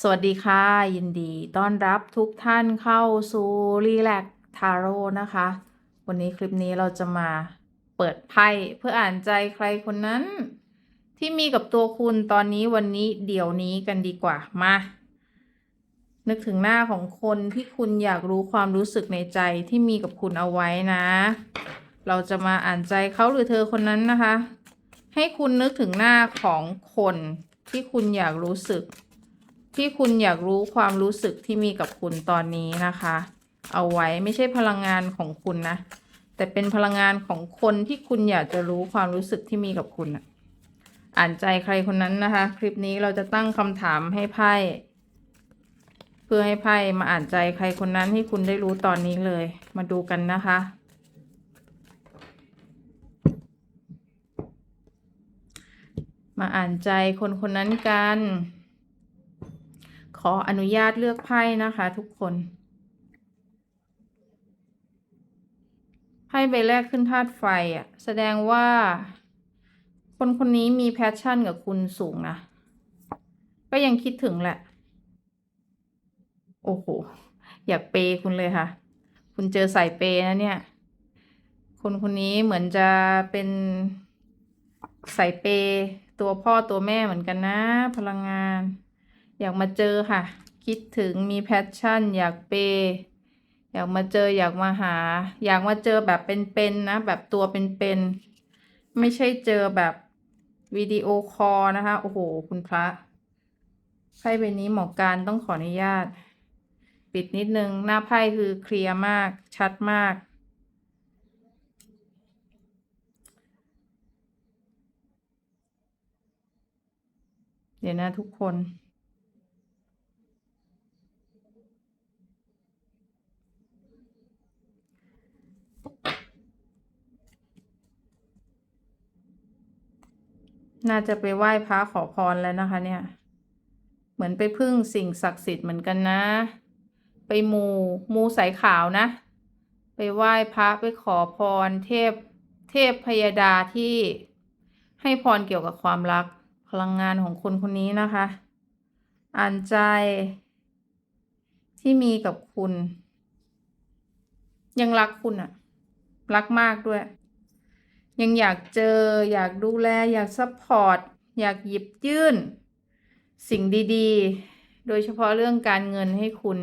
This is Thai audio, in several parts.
สวัสดีค่ะ ยินดีต้อนรับทุกท่านเข้าสู่รีแลกทาโร่นะคะ วันนี้คลิปนี้เราจะมาเปิดไพ่เพื่ออ่านใจใครคนนั้น ที่มีกับตัวคุณตอนนี้วันนี้เดี๋ยวนี้กันดีกว่ามา นึกถึงหน้าของคนที่คุณอยากรู้ความรู้สึกในใจที่มีกับคุณเอาไว้นะ เราจะมาอ่านใจเขาหรือเธอคนนั้นนะคะ ให้คุณนึกถึงหน้าของคนที่คุณอยากรู้สึก ที่คุณอยากรู้ความรู้สึกที่มีกับคุณตอนนี้นะคะ เอาไว้ไม่ใช่พลังงานของคุณนะ แต่เป็นพลังงานของคนที่คุณอยากจะรู้ความรู้สึกที่มีกับคุณอะอ่านใจใครคนนั้นนะคะ คลิปนี้เราจะตั้งคำถามให้ไพ่เพื่อให้ไพ่มาอ่านใจใครคนนั้นให้คุณได้รู้ตอนนี้เลย มาดูกันนะคะ มาอ่านใจคนคนนั้นกัน ออนุญาตเลือกไพ่นะคะ ทุกคน ไพ่ใบแรกขึ้นธาตุไฟอะ แสดงว่า คนคนนี้มีแพชชั่นกับคุณสูงนะ ก็ยังคิดถึงแหละ โอ้โห อยากเปย์คุณเลยค่ะ คุณเจอสายเปย์นะเนี่ย คนคนนี้เหมือนจะเป็นสายเปย์ตัวพ่อตัวแม่เหมือนกันนะ พลังงาน อยากมาเจอค่ะ คิดถึงมีแพชชั่น อยากเปย์อยากมาเจออยากมาหา อยากมาเจอแบบเป็นๆนะ แบบตัวเป็นๆไม่ใช่เจอแบบวิดีโอคอลนะคะ โอ้โห คุณพระไพ่ใบนี้หมอการต้องขออนุญาต ปิดนิดนึง หน้าไพ่คือเคลียร์มากชัดมาก เดี๋ยวนะทุกคน น่าจะไปไหว้พระขอพรแล้วนะคะเนี่ย เหมือนไปพึ่งสิ่งศักดิ์สิทธิ์เหมือนกันนะ ไปมูมูสายขาวนะ ไปไหว้พระไปขอพร เทพเทพพยดาที่ให้พรเกี่ยวกับความรักพลังงานของคนคนนี้นะคะ อ่านใจที่มีกับคุณ ยังรักคุณอะรักมากด้วย ยังอยากเจอ อยากดูแล อยากซัพพอร์ต อยากหยิบยื่น สิ่งดีๆ โดยเฉพาะเรื่องการเงินให้คุณ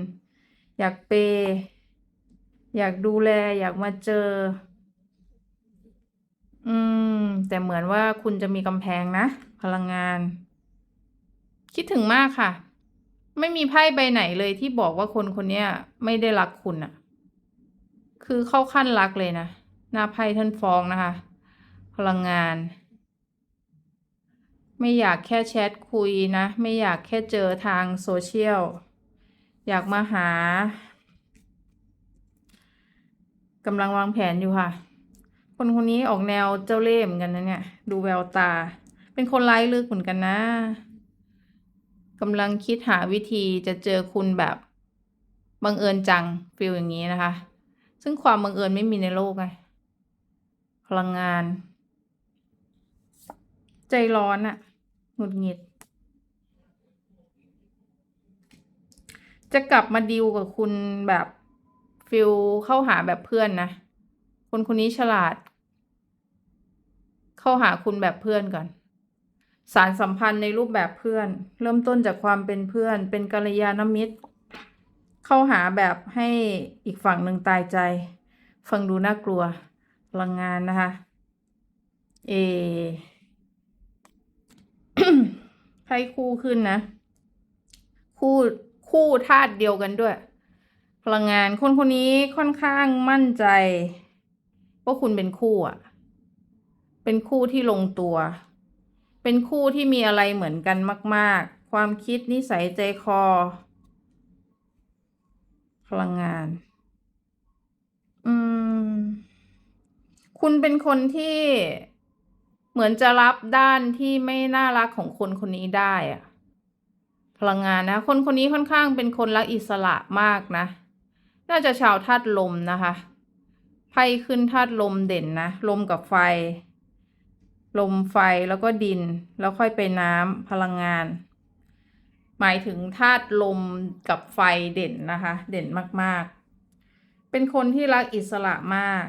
อยากเปย์อยากดูแล อยากมาเจอ อืม แต่เหมือนว่าคุณจะมีกำแพงนะ พลังงาน คิดถึงมากค่ะ ไม่มีไพ่ใบไหนเลยที่บอกว่าคนคนนี้ไม่ได้รักคุณอะคือเข้าขั้นรักเลยนะหน้าไพ่ท่านฟ้องนะคะ พลังงาน ไม่อยากแค่แชทคุยนะ ไม่อยากแค่เจอทางโซเชียล อยากมาหากำลังวางแผนอยู่ค่ะ คนคนนี้ออกแนวเจ้าเล่ห์เหมือนกันนะเนี่ย ดูแววตา เป็นคนไร้ลึกเหมือนกันนะกำลังคิดหาวิธีจะเจอคุณแบบบังเอิญจังฟิลอย่างนี้นะคะ ซึ่งความบังเอิญไม่มีในโลกไงพลังงาน ใจร้อนอะหงุดหงิด จะกลับมาดิวกับคุณแบบฟิลเข้าหาแบบเพื่อนนะ คนคนนี้ฉลาด เข้าหาคุณแบบเพื่อนก่อน สารสัมพันธ์ในรูปแบบเพื่อน เริ่มต้นจากความเป็นเพื่อน เป็นกัลยาณมิตร เข้าหาแบบให้อีกฝั่งหนึ่งตายใจ ฟังดูน่ากลัวพลังงานนะคะ เอ ไพ่คู่ขึ้นนะ คู่คู่ธาตุเดียวกันด้วย พลังงานคนคนนี้ค่อนข้างมั่นใจว่าคุณเป็นคู่อะ เป็นคู่ที่ลงตัว เป็นคู่ที่มีอะไรเหมือนกันมาก ๆ ความคิดนิสัยใจคอ พลังงาน อืม คุณเป็นคนที่ เหมือนจะรับด้านที่ไม่น่ารักของคนคนนี้ได้อะพลังงานนะ คนคนนี้ค่อนข้างเป็นคนรักอิสระมากนะ น่าจะชาวธาตุลมนะคะไพ่ขึ้นธาตุลมเด่นนะ ลมกับไฟ ลมไฟแล้วก็ดิน แล้วค่อยไปน้ำพลังงาน หมายถึงธาตุลมกับไฟเด่นนะคะ เด่นมากๆ เป็นคนที่รักอิสระมาก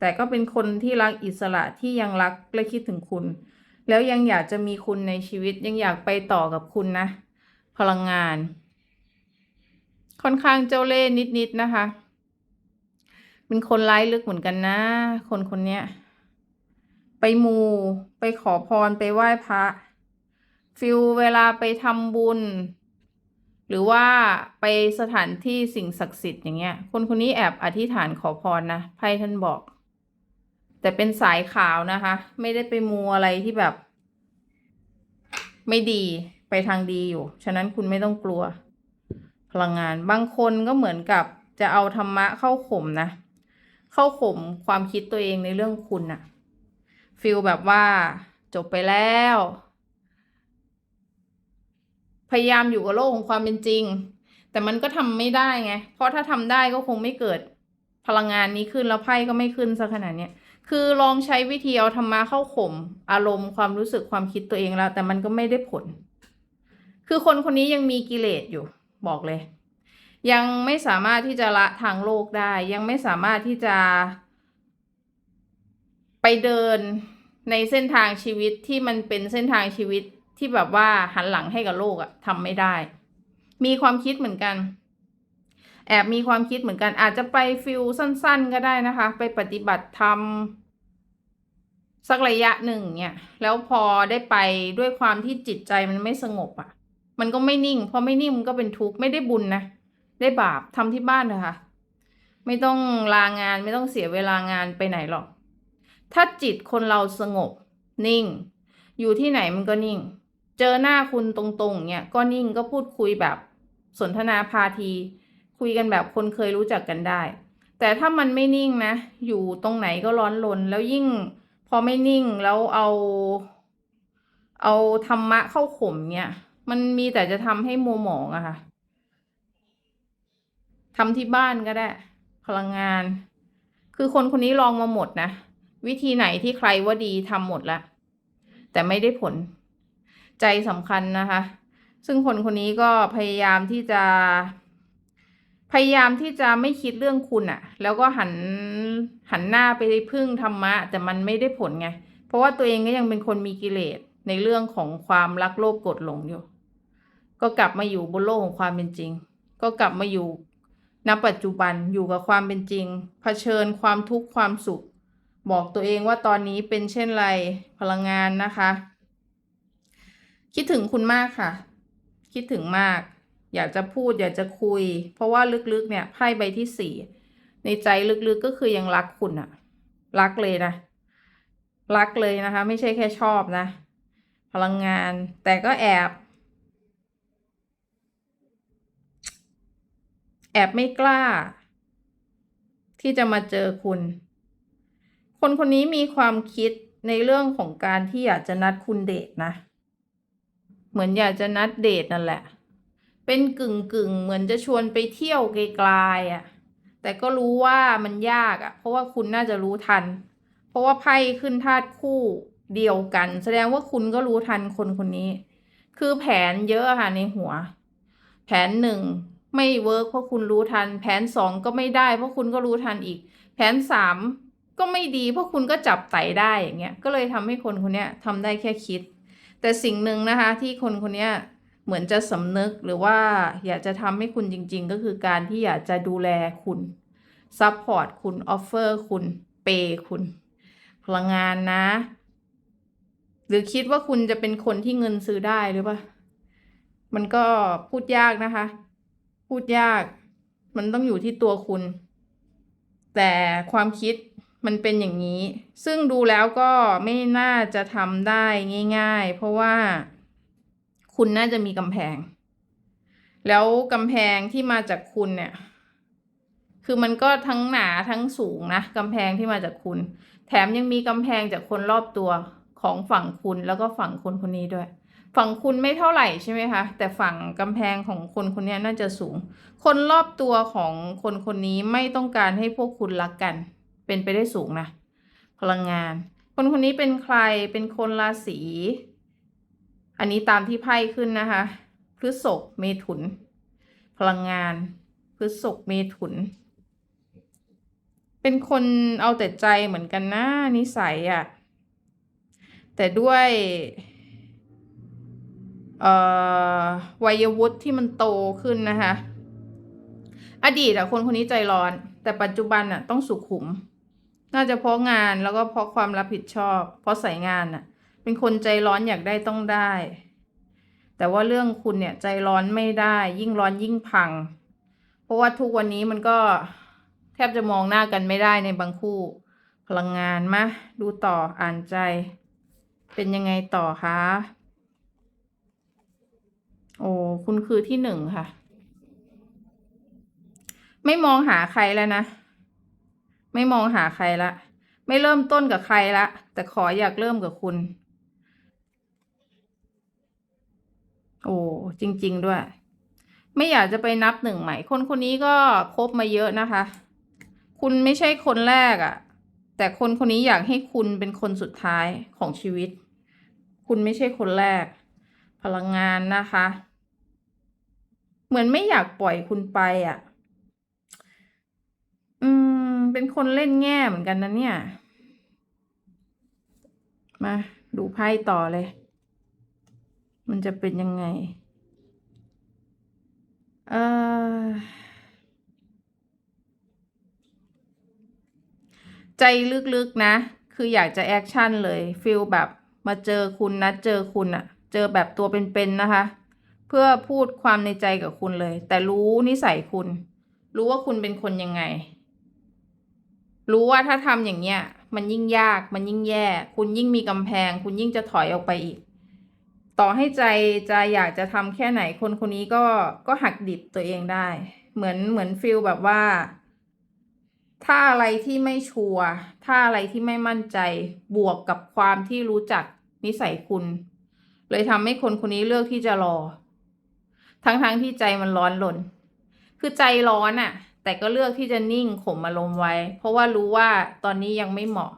แต่ก็เป็นคนที่รักอิสระที่ยังรักและคิดถึงคุณ แล้วยังอยากจะมีคุณในชีวิตยังอยากไปต่อกับคุณนะ พลังงาน ค่อนข้างเจ้าเล่ห์นิดๆนะคะ เป็นคนร้ายลึกเหมือนกันนะ คนคนเนี้ยไปมูไปขอพรไปไหว้พระฟิลเวลาไปทำบุญ หรือว่าไปสถานที่สิ่งศักดิ์สิทธิ์อย่างเงี้ย คนคนนี้แอบอธิษฐานขอพรนะไพ่ท่านบอก แต่เป็นสายขาวนะคะ ไม่ได้ไปมูอะไรที่แบบ ไม่ดีไปทางดีอยู่ ฉะนั้นคุณไม่ต้องกลัว พลังงานบางคนก็เหมือนกับจะเอาธรรมะเข้าข่มนะ เข้าข่มความคิดตัวเองในเรื่องคุณอะฟิลแบบว่าจบไปแล้ว พยายามอยู่กับโลกของความเป็นจริง แต่มันก็ทำไม่ได้ไง เพราะถ้าทำได้ก็คงไม่เกิดพลังงานนี้ขึ้นแล้วไพ่ก็ไม่ขึ้นซะขนาดเนี้ย คือลองใช้วิธีเอาธรรมะเข้าข่มอารมณ์ความรู้สึกความคิดตัวเองแล้ว แต่มันก็ไม่ได้ผล คือคนคนนี้ยังมีกิเลสอยู่ บอกเลย ยังไม่สามารถที่จะละทางโลกได้ ยังไม่สามารถที่จะไปเดินในเส้นทางชีวิตที่มันเป็นเส้นทางชีวิตที่แบบว่าหันหลังให้กับโลกอะทำไม่ได้ มีความคิดเหมือนกัน แอบมีความคิดเหมือนกัน อาจจะไปฟิลสั้น ๆ ก็ได้นะคะ ไปปฏิบัติธรรม สักระยะหนึ่งเนี่ย แล้วพอได้ไปด้วยความที่จิตใจมันไม่สงบอะ่ะ มันก็ไม่นิ่ง พอไม่นิ่งมันก็เป็นทุกข์ไม่ได้บุญนะ ได้บาปทำที่บ้านเถอะค่ะ ไม่ต้องลางานไม่ต้องเสียเวลางานไปไหนหรอก ถ้าจิตคนเราสงบ นิ่ง อยู่ที่ไหนมันก็นิ่ง เจอหน้าคุณตรงๆเนี่ยก็นิ่งก็พูดคุยแบบสนทนาพาที คุยกันแบบคนเคยรู้จักกันได้ แต่ถ้ามันไม่นิ่งนะ อยู่ตรงไหนก็ร้อนรนแล้วยิ่ง พอไม่นิ่งแล้วเอา เอาธรรมะเข้าข่มเนี่ย มันมีแต่จะทำให้มัวหมองอะค่ะทำที่บ้านก็ได้ พลังงาน คือคนคนนี้ลองมาหมดนะ วิธีไหนที่ใครว่าดีทำหมดแล้วแต่ไม่ได้ผลใจสำคัญนะคะ ซึ่งคนคนนี้ก็พยายามที่จะ พยายามที่จะไม่คิดเรื่องคุณอะแล้วก็หันหันหน้าไปพึ่งธรรมะ แต่มันไม่ได้ผลไง เพราะว่าตัวเองก็ยังเป็นคนมีกิเลสในเรื่องของความรักโลภโกรธหลงอยู่ ก็กลับมาอยู่บนโลกของความเป็นจริง ก็กลับมาอยู่ณปัจจุบันอยู่กับความเป็นจริง เผชิญความทุกข์ความสุข บอกตัวเองว่าตอนนี้เป็นเช่นไรพลังงานนะคะ คิดถึงคุณมากค่ะ คิดถึงมาก อยากจะพูดอยากจะคุย เพราะว่าลึกๆเนี่ยไพ่ใบที่สี่ในใจลึกๆก็คือยังรักคุณอะรักเลยนะ รักเลยนะคะ ไม่ใช่แค่ชอบนะ พลังงานแต่ก็แอบ แอบไม่กล้า ที่จะมาเจอคุณ คนคนนี้มีความคิดในเรื่องของการที่อยากจะนัดคุณเดทนะ เหมือนอยากจะนัดเดทนั่นแหละ เป็นกึ่งกึ่งเหมือนจะชวนไปเที่ยวไกลๆอะ แต่ก็รู้ว่ามันยากอะ เพราะว่าคุณน่าจะรู้ทัน เพราะว่าไพ่ขึ้นธาตุคู่เดียวกัน แสดงว่าคุณก็รู้ทันคนคนนี้ คือแผนเยอะค่ะในหัว แผนหนึ่งไม่เวิร์กเพราะคุณรู้ทัน แผนสองก็ไม่ได้เพราะคุณก็รู้ทันอีก แผนสามก็ไม่ดีเพราะคุณก็จับไต่ได้อย่างเงี้ย ก็เลยทำให้คนคนเนี้ยทำได้แค่คิด แต่สิ่งหนึ่งนะคะที่คนคนเนี้ย เหมือนจะสำนึกหรือว่าอยากจะทำให้คุณจริง ๆ ก็คือการที่อยากจะดูแลคุณซัพพอร์ตคุณออฟเฟอร์คุณเปย์คุณ พลังงานนะ หรือคิดว่าคุณจะเป็นคนที่เงินซื้อได้หรือเปล่ามันก็พูดยากนะคะ พูดยาก มันต้องอยู่ที่ตัวคุณ แต่ความคิดมันเป็นอย่างนี้ ซึ่งดูแล้วก็ไม่น่าจะทำได้ง่าย ๆ เพราะว่า คุณน่าจะมีกำแพง แล้วกำแพงที่มาจากคุณเนี่ย คือมันก็ทั้งหนาทั้งสูงนะกำแพงที่มาจากคุณ แถมยังมีกำแพงจากคนรอบตัวของฝั่งคุณแล้วก็ฝั่งคนคนนี้ด้วย ฝั่งคุณไม่เท่าไหร่ใช่ไหมคะ แต่ฝั่งกำแพงของคนคนนี้น่าจะสูง คนรอบตัวของคนคนนี้ไม่ต้องการให้พวกคุณรักกัน เป็นไปได้สูงนะ พลังงาน คนคนนี้เป็นใครเป็นคนราศี อันนี้ตามที่ไพ่ขึ้นนะคะพฤษภเมถุน พลังงาน พฤษภเมถุน เป็นคนเอาแต่ใจเหมือนกันนะนิสัยอะ่ะ แต่ด้วยวัยวุฒิที่มันโตขึ้นนะคะ อดีตอะคนคนนี้ใจร้อน แต่ปัจจุบันอะต้องสุขุม น่าจะเพราะงานแล้วก็เพราะความรับผิดชอบ เพราะสายงานอะ เป็นคนใจร้อนอยากได้ต้องได้ แต่ว่าเรื่องคุณเนี่ยใจร้อนไม่ได้ ยิ่งร้อนยิ่งพัง เพราะว่าทุกวันนี้มันก็แทบจะมองหน้ากันไม่ได้ในบางคู่ พลังงานมาดูต่ออ่านใจ เป็นยังไงต่อคะโอ้คุณคือที่หนึ่งค่ะ ไม่มองหาใครแล้วนะ ไม่มองหาใครละ ไม่เริ่มต้นกับใครละ แต่ขออยากเริ่มกับคุณ โอ้จริง ๆ ด้วย ไม่อยากจะไปนับหนึ่งใหม่ คนคนนี้ก็คบมาเยอะนะคะ คุณไม่ใช่คนแรกอะ่ะ แต่คนคนนี้อยากให้คุณเป็นคนสุดท้ายของชีวิต คุณไม่ใช่คนแรก พลังงานนะคะ เหมือนไม่อยากปล่อยคุณไปอะ อืม เป็นคนเล่นแง่เหมือนกันนะเนี่ย มา ดูไพ่ต่อเลย มันจะเป็นยังไงใจลึกๆนะ คืออยากจะแอคชั่นเลยฟิลแบบมาเจอคุณนัดเจอคุณอะเจอแบบตัวเป็นๆนะคะ เพื่อพูดความในใจกับคุณเลย แต่รู้นิสัยคุณ รู้ว่าคุณเป็นคนยังไง รู้ว่าถ้าทำอย่างเงี้ย มันยิ่งยากมันยิ่งแย่ คุณยิ่งมีกำแพง คุณยิ่งจะถอยออกไปอีก ต่อให้ใจจะอยากจะทำแค่ไหนคนคนนี้ก็ก็หักดิบตัวเองได้ เหมือนเหมือนฟิลแบบว่า ถ้าอะไรที่ไม่ชัวร์ถ้าอะไรที่ไม่มั่นใจบวกกับความที่รู้จักนิสัยคุณ เลยทำให้คนคนนี้เลือกที่จะรอ ทั้งๆทที่ใจมันร้อนรนคือใจร้อนอะ่ะ แต่ก็เลือกที่จะนิ่งข่มอารมณ์ไว้ เพราะว่ารู้ว่าตอนนี้ยังไม่เหมาะ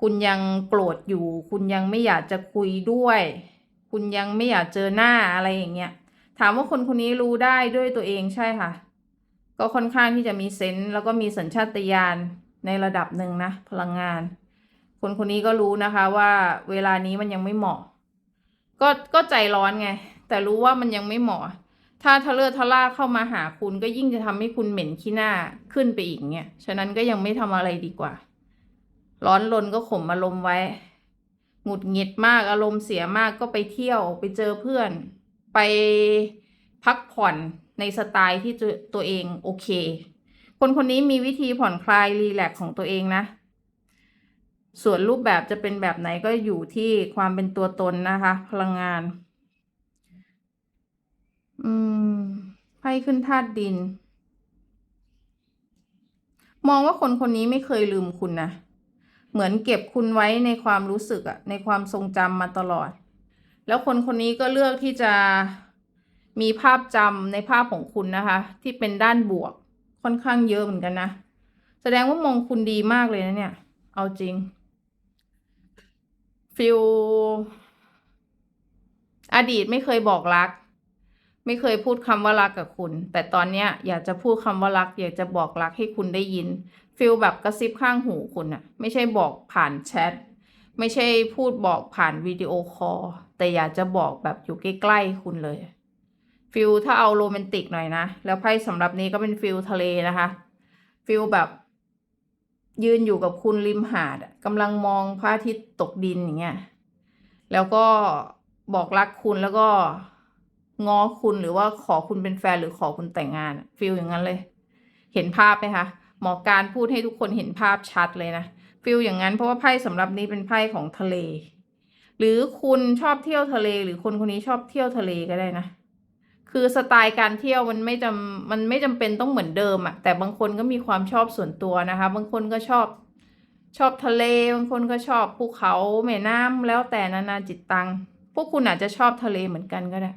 คุณยังโกรธอยู่ คุณยังไม่อยากจะคุยด้วย คุณยังไม่อยากเจอหน้าอะไรอย่างเงี้ย ถามว่าคนคนนี้รู้ได้ด้วยตัวเองใช่ค่ะ ก็ค่อนข้างที่จะมีเซนส์แล้วก็มีสัญชาตญาณในระดับหนึ่งนะ พลังงาน คนคนนี้ก็รู้นะคะว่าเวลานี้มันยังไม่เหมาะ ก็ก็ใจร้อนไง แต่รู้ว่ามันยังไม่เหมาะ ถ้าทะเลอทะล่าเข้ามาหาคุณก็ยิ่งจะทำให้คุณเหม็นขี้หน้าขึ้นไปอีกเนี่ยฉะนั้นก็ยังไม่ทำอะไรดีกว่า ร้อนรนก็ข่มอารมณ์ไว้ หงุดหงิดมากอารมณ์เสียมากก็ไปเที่ยวไปเจอเพื่อน ไปพักผ่อนในสไตล์ที่ตัวเองโอเค คนคนนี้มีวิธีผ่อนคลายรีแลกซ์ของตัวเองนะ ส่วนรูปแบบจะเป็นแบบไหนก็อยู่ที่ความเป็นตัวตนนะคะ พลังงาน อืมไพ่ขึ้นธาตุดิน มองว่าคนคนนี้ไม่เคยลืมคุณนะ เหมือนเก็บคุณไว้ในความรู้สึกอะในความทรงจำมาตลอด แล้วคนคนนี้ก็เลือกที่จะมีภาพจำในภาพของคุณนะคะ ที่เป็นด้านบวกค่อนข้างเยอะเหมือนกันนะ แสดงว่ามองคุณดีมากเลยนะเนี่ย เอาจริงฟิลอดีตไม่เคยบอกรัก ไม่เคยพูดคำว่ารักกับคุณ แต่ตอนเนี้ยอยากจะพูดคำว่ารัก อยากจะบอกรักให้คุณได้ยินฟิลแบบกระซิบข้างหูคุณอะไม่ใช่บอกผ่านแชทไม่ใช่พูดบอกผ่านวิดีโอคอลแต่อยากจะบอกแบบอยู่ใกล้ๆคุณเลยฟิลถ้าเอาโรแมนติกหน่อยนะ แล้วไพ่สำหรับนี้ก็เป็นฟิลทะเลนะคะฟิลแบบยืนอยู่กับคุณริมหาดกำลังมองพระอาทิตย์ตกดินอย่างเงี้ยแล้วก็บอกรักคุณแล้วก็ ง้อคุณหรือว่าขอคุณเป็นแฟนหรือขอคุณแต่งงานฟิลอย่างนั้นเลย เห็นภาพไหมคะหมอการพูดให้ทุกคนเห็นภาพชัดเลยนะฟิลอย่างนั้นเพราะว่าไพ่สำหรับนี้เป็นไพ่ของทะเล หรือคุณชอบเที่ยวทะเล หรือคนคนนี้ชอบเที่ยวทะเลก็ได้นะคือสไตล์การเที่ยวมันไม่จำมันไม่จำเป็นต้องเหมือนเดิมอะแต่บางคนก็มีความชอบส่วนตัวนะคะ บางคนก็ชอบชอบทะเล บางคนก็ชอบภูเขาแม่น้ำแล้วแต่นานาจิตตังพวกคุณอาจจะชอบทะเลเหมือนกันก็ได้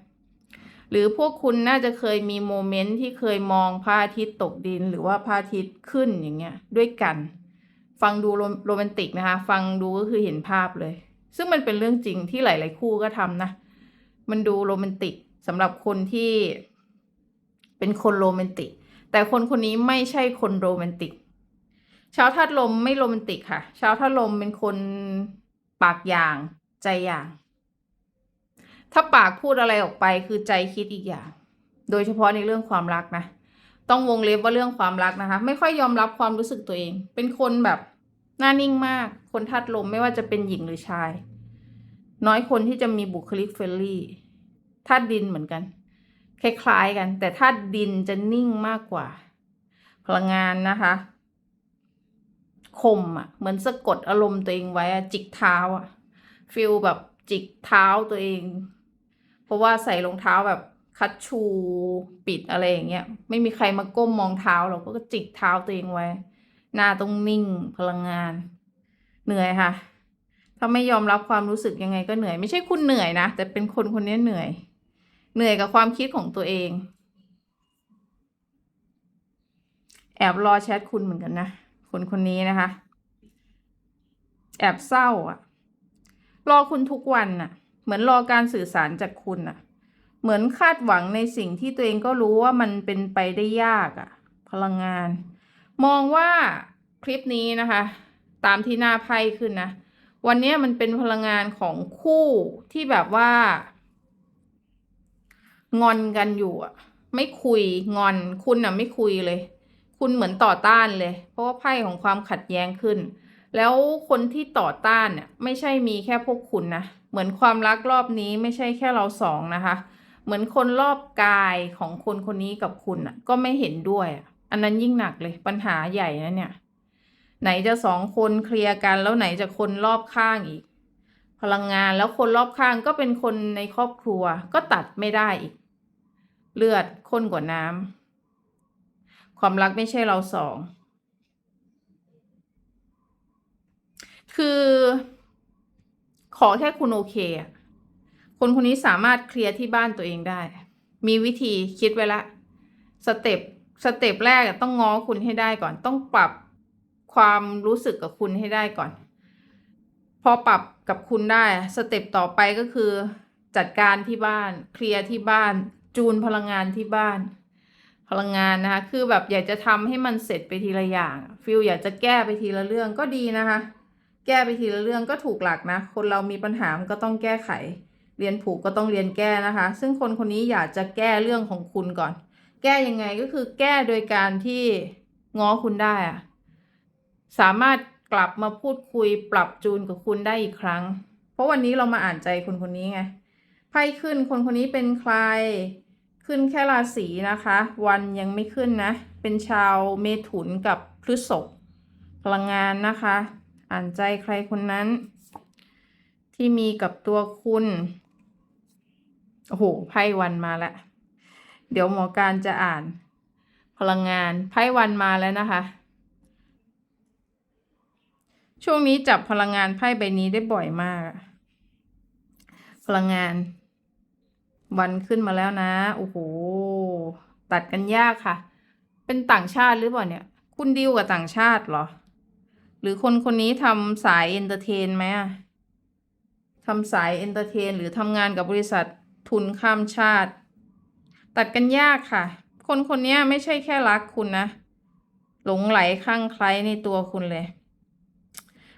หรือพวกคุณน่าจะเคยมีโมเมนต์ที่เคยมองพระอาทิตย์ตกดินหรือว่าพระอาทิตย์ขึ้นอย่างเงี้ยด้วยกัน ฟังดูโรโรแมนติกนะคะ ฟังดูก็คือเห็นภาพเลย ซึ่งมันเป็นเรื่องจริงที่หลาย ๆ คู่ก็ทำนะ มันดูโรแมนติกสำหรับคนที่เป็นคนโรแมนติก แต่คนคนนี้ไม่ใช่คนโรแมนติก ชาวธาตุลมไม่โรแมนติกค่ะ ชาวธาตุลมเป็นคนปากอย่างใจอย่าง ถ้าปากพูดอะไรออกไปคือใจคิดอีกอย่าง โดยเฉพาะในเรื่องความรักนะ ต้องวงเล็บว่าเรื่องความรักนะคะ ไม่ค่อยยอมรับความรู้สึกตัวเอง เป็นคนแบบหน้านิ่งมาก คนธาตุลมไม่ว่าจะเป็นหญิงหรือชาย น้อยคนที่จะมีบุคลิกเฟรนลี่ธาตุดินเหมือนกัน คล้ายๆกัน แต่ธาตุดินจะนิ่งมากกว่า พลังงานนะคะคมอะเหมือนสะกดอารมณ์ตัวเองไว้อะจิกเท้าอะฟิลแบบจิกเท้าตัวเอง เพราะว่าใส่รองเท้าแบบคัดชูปิดอะไรอย่างเงี้ยไม่มีใครมาก้มมองเท้าเราก็จิกเท้าตัวเองไว้ หน้าต้องนิ่งพลังงาน เหนื่อยค่ะ ถ้าไม่ยอมรับความรู้สึกยังไงก็เหนื่อย ไม่ใช่คุณเหนื่อยนะ แต่เป็นคนคนนี้เหนื่อย เหนื่อยกับความคิดของตัวเอง แอบรอแชทคุณเหมือนกันนะคนคนนี้นะคะ แอบเศร้าอะรอคุณทุกวันน่ะ เหมือนรอการสื่อสารจากคุณน่ะเหมือนคาดหวังในสิ่งที่ตัวเองก็รู้ว่ามันเป็นไปได้ยากอะพลังงาน มองว่าคลิปนี้นะคะ ตามที่หน้าไพ่ขึ้นนะ วันนี้มันเป็นพลังงานของคู่ที่แบบว่า งอนกันอยู่อะไม่คุยงอนคุณอะไม่คุยเลย คุณเหมือนต่อต้านเลย เพราะว่าไพ่ของความขัดแย้งขึ้น แล้วคนที่ต่อต้านเนี่ยไม่ใช่มีแค่พวกคุณนะ เหมือนความรักรอบนี้ไม่ใช่แค่เราสองนะคะ เหมือนคนรอบกายของคนคนนี้กับคุณอะก็ไม่เห็นด้วยอะอันนั้นยิ่งหนักเลยปัญหาใหญ่นะเนี่ย ไหนจะสองคนเคลียร์กันแล้วไหนจะคนรอบข้างอีก พลังงานแล้วคนรอบข้างก็เป็นคนในครอบครัวก็ตัดไม่ได้อีก เลือดข้นกว่าน้ำความรักไม่ใช่เราสอง คือ ขอแค่คุณโอเค คนคนนี้สามารถเคลียร์ที่บ้านตัวเองได้ มีวิธีคิดไว้ละสเต็ปสเต็ปแรกต้องง้อคุณให้ได้ก่อน ต้องปรับความรู้สึกกับคุณให้ได้ก่อน พอปรับกับคุณได้สเต็ปต่อไปก็คือ จัดการที่บ้าน เคลียร์ที่บ้าน จูนพลังงานที่บ้าน พลังงานนะคะ คือแบบอยากจะทำให้มันเสร็จไปทีละอย่าง ฟิลอยากจะแก้ไปทีละเรื่องก็ดีนะคะ แก้ไปทีละเรื่องก็ถูกหลักนะ คนเรามีปัญหามันก็ต้องแก้ไข เรียนผูกก็ต้องเรียนแก้นะคะ ซึ่งคนคนนี้อยากจะแก้เรื่องของคุณก่อน แก้ยังไงก็คือแก้โดยการที่ง้อคุณได้อะสามารถกลับมาพูดคุยปรับจูนกับคุณได้อีกครั้ง เพราะวันนี้เรามาอ่านใจคนคนนี้ไงไพ่ขึ้นคนคนนี้เป็นใคร ขึ้นแค่ราศีนะคะ วันยังไม่ขึ้นนะ เป็นชาวเมถุนกับพฤษภพลังงานนะคะ อ่านใจใครคนนั้น ที่มีกับตัวคุณ โอ้โห ไพ่วันมาแล้ว เดี๋ยวหมอการจะอ่านพลังงาน ไพ่วันมาแล้วนะคะ ช่วงนี้จับพลังงานไพ่ใบนี้ได้บ่อยมาก พลังงาน วันขึ้นมาแล้วนะ โอ้โห ตัดกันยากค่ะ เป็นต่างชาติหรือเปล่าเนี่ย คุณดีลกับต่างชาติเหรอ รือคนคนนี้ทำสายเอนเตอร์เทนไหมอะทำสายเอนเตอร์เทนหรือทำงานกับบริษัททุนข้ามชาติ ตัดกันยากค่ะ คนคนนี้ไม่ใช่แค่รักคุณนะ หลงไหลคลั่งไคล้ในตัวคุณเลย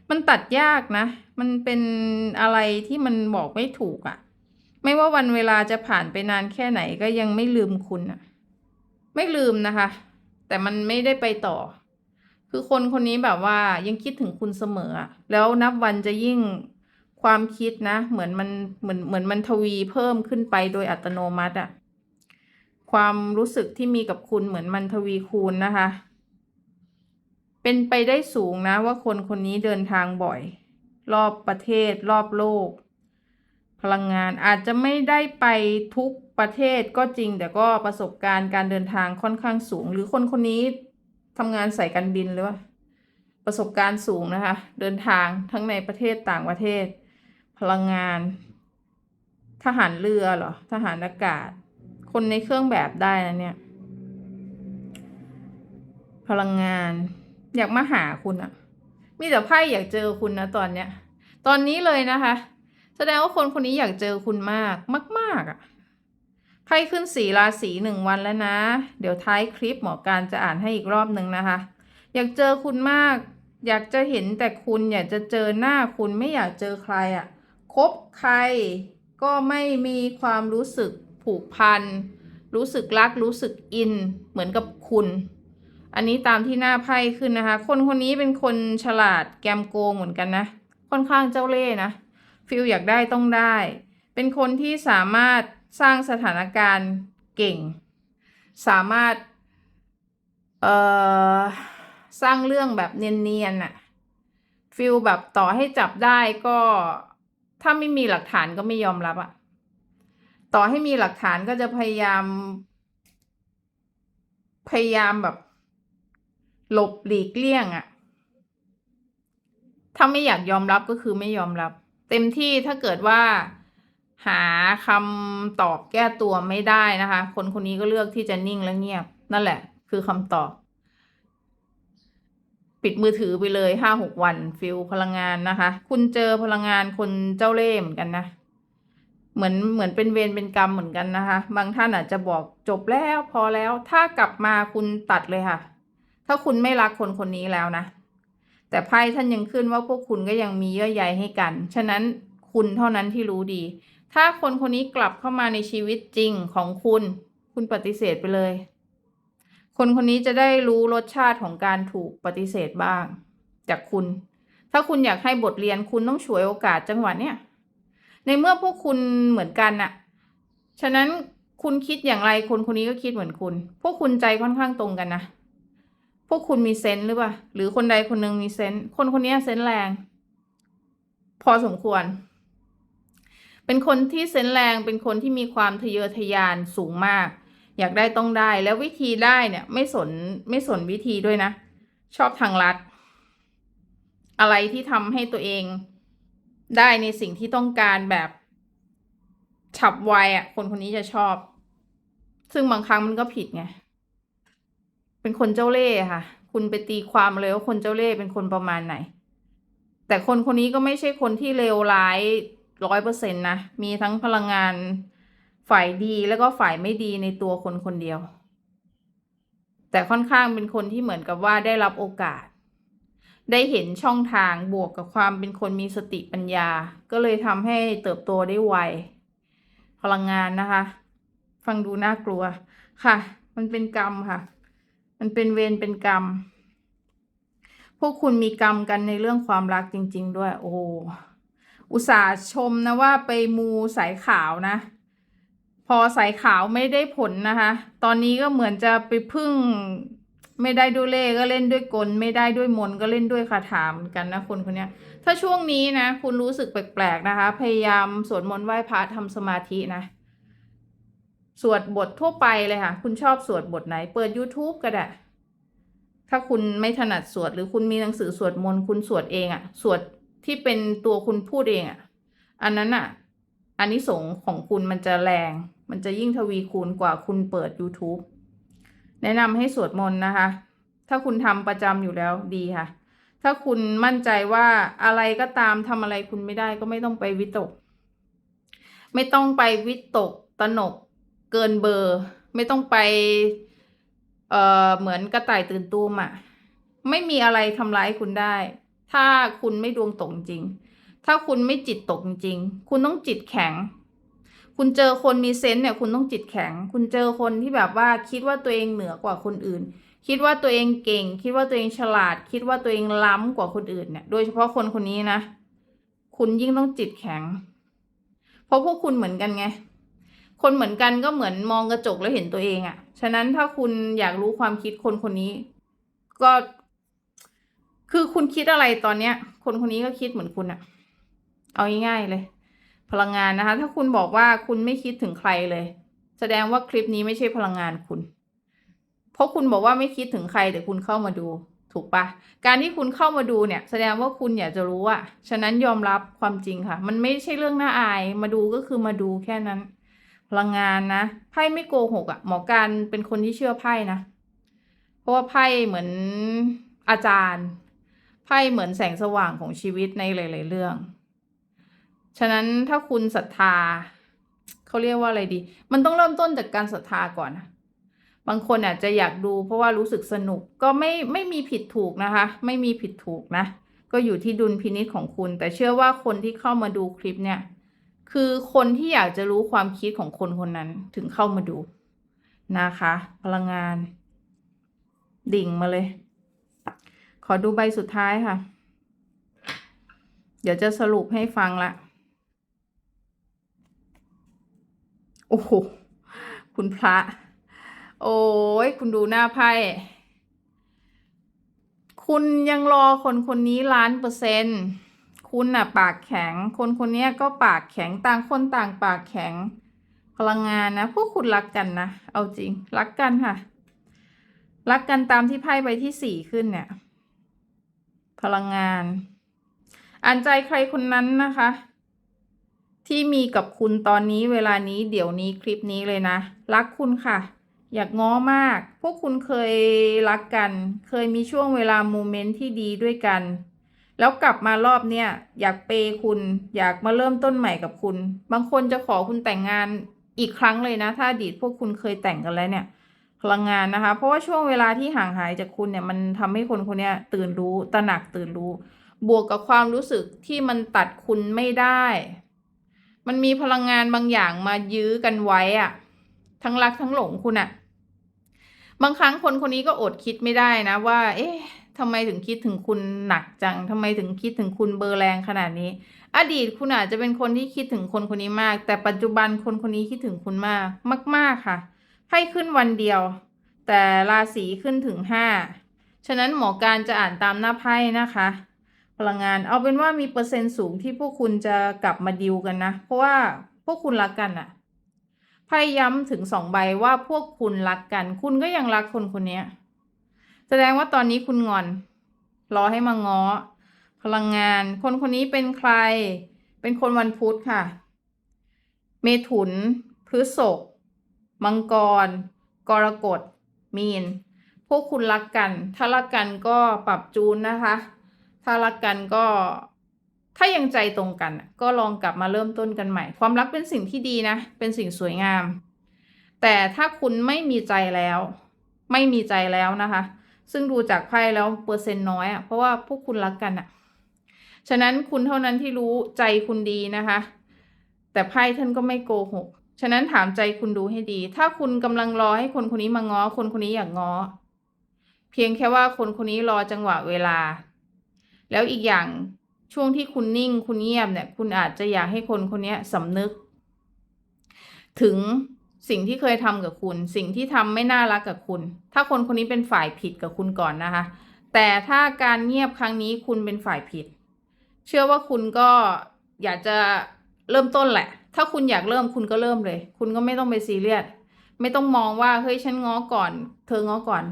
มันตัดยากนะ มันเป็นอะไรที่มันบอกไม่ถูกอะไม่ว่าวันเวลาจะผ่านไปนานแค่ไหนก็ยังไม่ลืมคุณอะ ไม่ลืมนะคะ แต่มันไม่ได้ไปต่อ คือคนคนนี้แบบว่ายังคิดถึงคุณเสมอ แล้วนับวันจะยิ่งความคิดนะ เหมือนมันเหมือนเหมือนมันทวีเพิ่มขึ้นไปโดยอัตโนมัติอะความรู้สึกที่มีกับคุณเหมือนมันทวีคูณนะคะ เป็นไปได้สูงนะว่าคนคนนี้เดินทางบ่อย รอบประเทศ รอบโลก พลังงานอาจจะไม่ได้ไปทุกประเทศก็จริง แต่ก็ประสบการณ์การเดินทางค่อนข้างสูง หรือคนคนนี้ ทำงานสายการบินหรือว่า ประสบการณ์สูงนะคะ เดินทางทั้งในประเทศต่างประเทศ พลังงาน ทหารเรือเหรอ ทหารอากาศ คนในเครื่องแบบได้นะเนี่ย พลังงาน อยากมาหาคุณอะมีแต่ไพ่อยากเจอคุณนะตอนเนี้ย ตอนนี้เลยนะคะ แสดงว่าคนคนนี้อยากเจอคุณมาก มาก ๆอะ ไพ่ขึ้นสีราศีหนึ่งวันแล้วนะ เดี๋ยวท้ายคลิปหมอการจะอ่านให้อีกรอบหนึ่งนะคะ อยากเจอคุณมาก อยากจะเห็นแต่คุณอยากจะเจอหน้าคุณไม่อยากเจอใครอะ่ะคบใครก็ไม่มีความรู้สึกผูกพัน รู้สึกรัก รู้สึกอิน เหมือนกับคุณ อันนี้ตามที่หน้าไพ่ขึ้นนะคะ คนคนนี้เป็นคนฉลาดแกมโกงเหมือนกันนะ ค่อนข้างเจ้าเล่ห์นะ ฟิลอยากได้ต้องได้ เป็นคนที่สามารถ สร้างสถานการณ์เก่ง สามารถเอ่อสร้างเรื่องแบบเนียนๆน่ะฟิลแบบต่อให้จับได้ก็ถ้าไม่มีหลักฐานก็ไม่ยอมรับอะต่อให้มีหลักฐานก็จะพยายาม พยายามแบบ หลบหลีกเลี่ยงอะถ้าไม่อยากยอมรับก็คือไม่ยอมรับ เต็มที่ถ้าเกิดว่า หาคำตอบแก้ตัวไม่ได้นะคะ คนคนนี้ก็เลือกที่จะนิ่งและเงียบ นั่นแหละ คือคำตอบ ปิดมือถือไปเลยห้าหกวันฟิลพลังงานนะคะ คุณเจอพลังงานคนเจ้าเล่ห์เหมือนกันนะ เหมือนเหมือนเป็นเวรเป็นกรรมเหมือนกันนะคะ บางท่านอาจจะบอกจบแล้วพอแล้ว ถ้ากลับมาคุณตัดเลยค่ะ ถ้าคุณไม่รักคนคนนี้แล้วนะ แต่ไพ่ท่านยังขึ้นว่าพวกคุณก็ยังมีเยื่อใยให้กัน ฉะนั้นคุณเท่านั้นที่รู้ดี ถ้าคนคนนี้กลับเข้ามาในชีวิตจริงของคุณ คุณปฏิเสธไปเลย คนคนนี้จะได้รู้รสชาติของการถูกปฏิเสธบ้าง จากคุณ ถ้าคุณอยากให้บทเรียนคุณต้องฉวยโอกาสจังหวะเนี้ยในเมื่อพวกคุณเหมือนกันน่ะ ฉะนั้นคุณคิดอย่างไรคนคนนี้ก็คิดเหมือนคุณ พวกคุณใจค่อนข้างตรงกันนะ พวกคุณมีเซนส์หรือเปล่า หรือคนใดคนหนึ่งมีเซนส์คนคนนี้เซนส์แรง พอสมควร เป็นคนที่เซนแรง เป็นคนที่มีความทะเยอทะยานสูงมาก อยากได้ต้องได้ แล้ววิธีได้เนี่ยไม่สนไม่สนวิธีด้วยนะ ชอบทางลัด อะไรที่ทำให้ตัวเอง ได้ในสิ่งที่ต้องการแบบฉับไวอะ คนคนนี้จะชอบ ซึ่งบางครั้งมันก็ผิดไง เป็นคนเจ้าเล่ห์ค่ะ คุณไปตีความเลยว่าคนเจ้าเล่ห์เป็นคนประมาณไหน แต่คนคนนี้ก็ไม่ใช่คนที่เลวร้าย ร้อยเปอร์เซ็นต์นะ มีทั้งพลังงานฝ่ายดีแล้วก็ฝ่ายไม่ดีในตัวคนคนเดียว แต่ค่อนข้างเป็นคนที่เหมือนกับว่าได้รับโอกาส ได้เห็นช่องทางบวกกับความเป็นคนมีสติปัญญา ก็เลยทำให้เติบโตได้ไว พลังงานนะคะ ฟังดูน่ากลัวค่ะ มันเป็นกรรมค่ะ มันเป็นเวรเป็นกรรม พวกคุณมีกรรมกันในเรื่องความรักจริง ๆ ด้วย โอ้ อุตส่าห์ชมนะว่าไปมูสายขาวนะ พอสายขาวไม่ได้ผลนะคะ ตอนนี้ก็เหมือนจะไปพึ่ง ไม่ได้ด้วยเล่ก็เล่นด้วยกล ไม่ได้ด้วยมนก็เล่นด้วยคาถาเหมือนกันนะคนคนเนี้ยถ้าช่วงนี้นะ คุณรู้สึกแปลกๆนะคะ พยายามสวดมนต์ไหว้พระทำสมาธินะสวดบททั่วไปเลยค่ะ คุณชอบสวดบทไหน เปิด YouTube ก็ได้ ถ้าคุณไม่ถนัดสวด หรือคุณมีหนังสือสวดมนต์คุณสวดเองอะ สวด ที่เป็นตัวคุณพูดเองอะอันนั้นอะอันนี้สงของคุณมันจะแรง มันจะยิ่งทวีคูณกว่าคุณเปิด YouTube แนะนำให้สวดมนต์นะคะ ถ้าคุณทำประจำอยู่แล้วดีค่ะ ถ้าคุณมั่นใจว่าอะไรก็ตามทำอะไรคุณไม่ได้ก็ไม่ต้องไปวิตก ไม่ต้องไปวิตกตนก เกินเบอร์ ไม่ต้องไปเอ่อเหมือนกระต่ายตื่นตูมอะ่ะ ไม่มีอะไรทำร้ายคุณได้ ถ้าคุณไม่ดวงตกจริง ถ้าคุณไม่จิตตกจริง คุณต้องจิตแข็ง คุณเจอคนมีเซนส์เนี่ย คุณต้องจิตแข็ง คุณเจอคนที่แบบว่าคิดว่าตัวเองเหนือกว่าคนอื่น คิดว่าตัวเองเก่ง คิดว่าตัวเองฉลาด คิดว่าตัวเองล้ำกว่าคนอื่นเนี่ย โดยเฉพาะคนคนนี้นะ คุณยิ่งต้องจิตแข็ง เพราะพวกคุณเหมือนกันไงคนเหมือนกันก็เหมือนมองกระจกแล้วเห็นตัวเองอะ่ะ ฉะนั้นถ้าคุณอยากรู้ความคิดคนคนนี้ ก็ คือคุณคิดอะไรตอนเนี้ย คนคนนี้ก็คิดเหมือนคุณอะเอาง่ายๆเลย พลังงานนะคะ ถ้าคุณบอกว่าคุณไม่คิดถึงใครเลย แสดงว่าคลิปนี้ไม่ใช่พลังงานคุณ เพราะคุณบอกว่าไม่คิดถึงใครแต่คุณเข้ามาดู ถูกปะการที่คุณเข้ามาดูเนี่ย แสดงว่าคุณอยากจะรู้อะฉะนั้นยอมรับความจริงค่ะ มันไม่ใช่เรื่องน่าอาย มาดูก็คือมาดูแค่นั้น พลังงานนะไพ่ไม่โกหกอะหมอการเป็นคนที่เชื่อไพ่นะ เพราะว่าไพ่เหมือนอาจารย์ ไพ่เหมือนแสงสว่างของชีวิตในหลาย ๆ เรื่อง ฉะนั้นถ้าคุณศรัทธาเขาเรียกว่าอะไรดี มันต้องเริ่มต้นจากการศรัทธาก่อนนะบางคนอาจจะอยากดูเพราะว่ารู้สึกสนุกก็ไม่ไม่มีผิดถูกนะคะ ไม่มีผิดถูกนะ ก็อยู่ที่ดุลพินิจของคุณ แต่เชื่อว่าคนที่เข้ามาดูคลิปเนี่ย คือคนที่อยากจะรู้ความคิดของคนคนนั้นถึงเข้ามาดูนะคะ พลังงาน ดิ่งมาเลย อดูใบสุดท้ายค่ะ เดี๋ยวจะสรุปให้ฟังละ โอ้โห คุณพระ โอ้ย คุณดูหน้าไพ่ คุณยังรอคนคนนี้ล้านเปอร์เซ็นต์ คุณน่ะ ปากแข็ง คนคนนี้ก็ปากแข็ง ต่างคนต่างปากแข็ง พลังงานนะ พวกคุณรักกันนะ เอาจริง รักกันค่ะ รักกันตามที่ไพ่ใบที่สี่ขึ้นเนี่ย พลังงาน อ่านใจใครคนนั้นนะคะ ที่มีกับคุณตอนนี้เวลานี้เดี๋ยวนี้คลิปนี้เลยนะ รักคุณค่ะ อยากง้อมาก พวกคุณเคยรักกัน เคยมีช่วงเวลาโมเมนต์ที่ดีด้วยกัน แล้วกลับมารอบเนี้ยอยากเปย์คุณ อยากมาเริ่มต้นใหม่กับคุณ บางคนจะขอคุณแต่งงานอีกครั้งเลยนะ ถ้าอดีตพวกคุณเคยแต่งกันแล้วเนี่ย พลังงานนะคะ เพราะว่าช่วงเวลาที่ห่างหายจากคุณเนี่ยมันทำให้คนคนนี้ตื่นรู้ตระหนักตื่นรู้ บวกกับความรู้สึกที่มันตัดคุณไม่ได้ มันมีพลังงานบางอย่างมายื้อกันไว้อะทั้งรักทั้งหลงคุณอะบางครั้งคนคนนี้ก็อดคิดไม่ได้นะว่า เอ๊ะทำไมถึงคิดถึงคุณหนักจังทำไมถึงคิดถึงคุณเบอร์แรงขนาดนี้ อดีตคุณอาจจะเป็นคนที่คิดถึงคนคนนี้มาก แต่ปัจจุบันคนคนนี้คิดถึงคุณมาก มาก ๆค่ะ ให้ขึ้นวันเดียว แต่ราศีขึ้นถึงห้าฉะนั้นหมอการจะอ่านตามหน้าไพ่นะคะ พลังงานเอาเป็นว่ามีเปอร์เซ็นต์สูงที่พวกคุณจะกลับมาดิวกันนะ เพราะว่าพวกคุณรักกันอะไพ่ย้ำถึงสองใบว่าพวกคุณรักกัน คุณก็ยังรักคนคนนี้แสดงว่าตอนนี้คุณงอน รอให้มาง้อ พลังงาน คนคนนี้เป็นใคร เป็นคนวันพุธค่ะ เมถุนพฤษภ มังกร กรกฎ มีน พวกคุณรักกัน ถ้ารักกันก็ปรับจูนนะคะ ถ้ารักกันก็ ถ้ายังใจตรงกัน ก็ลองกลับมาเริ่มต้นกันใหม่ ความรักเป็นสิ่งที่ดีนะ เป็นสิ่งสวยงาม แต่ถ้าคุณไม่มีใจแล้ว ไม่มีใจแล้วนะคะ ซึ่งดูจากไพ่แล้วเปอร์เซ็นต์น้อยอะ่ะ เพราะว่าพวกคุณรักกันอะ่ะ ฉะนั้นคุณเท่านั้นที่รู้ใจคุณดีนะคะ แต่ไพ่ท่านก็ไม่โกหก ฉะนั้นถามใจคุณดูให้ดี ถ้าคุณกำลังรอให้คนคนนี้มาง้อ คนคนนี้อยากง้อ เพียงแค่ว่าคนคนนี้รอจังหวะเวลา แล้วอีกอย่างช่วงที่คุณนิ่งคุณเงียบเนี่ย คุณอาจจะอยากให้คนคนนี้สำนึก ถึงสิ่งที่เคยทำกับคุณ สิ่งที่ทำไม่น่ารักกับคุณ ถ้าคนคนนี้เป็นฝ่ายผิดกับคุณก่อนนะคะ แต่ถ้าการเงียบครั้งนี้คุณเป็นฝ่ายผิด เชื่อว่าคุณก็อยากจะเริ่มต้นแหละ ถ้าคุณอยากเริ่มคุณก็เริ่มเลย คุณก็ไม่ต้องไปซีเรียสไม่ต้องมองว่าเฮ้ยฉันง้อก่อน เธอง้อก่อน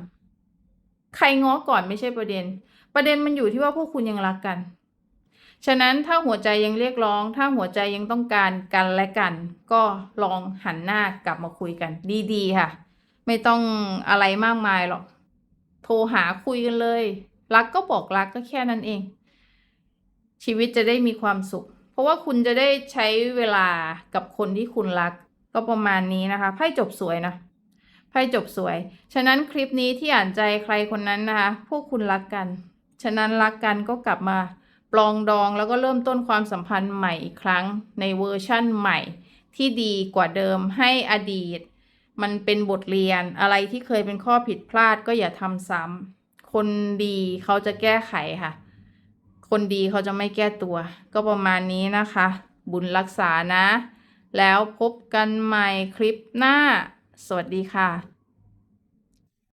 ใครง้อก่อนไม่ใช่ประเด็น ประเด็นมันอยู่ที่ว่าพวกคุณยังรักกัน ฉะนั้นถ้าหัวใจยังเรียกร้อง ถ้าหัวใจยังต้องการกันและกัน ก็ลองหันหน้ากลับมาคุยกัน ดีๆ ค่ะ ไม่ต้องอะไรมากมายหรอกโทรหาคุยกันเลย รักก็บอกรักก็แค่นั้นเอง ชีวิตจะได้มีความสุข ราะว่าคุณจะได้ใช้เวลากับคนที่คุณรัก ก็ประมาณนี้นะคะไพ่จบสวยนะไพ่จบสวย ฉะนั้นคลิปนี้ที่อ่านใจใครคนนั้นนะคะพวกคุณรักกัน ฉะนั้นรักกันก็กลับมาปลองดองแล้วก็เริ่มต้นความสัมพันธ์ใหม่อีกครั้งในเวอร์ชั่นใหม่ ที่ดีกว่าเดิมให้อดีต มันเป็นบทเรียนอะไรที่เคยเป็นข้อผิดพลาดก็อย่าทำซ้ำคนดีเขาจะแก้ไขค่ะ คนดีเขาจะไม่แก้ตัว ก็ประมาณนี้นะคะ บุญรักษานะ แล้วพบกันใหม่คลิปหน้า สวัสดีค่ะ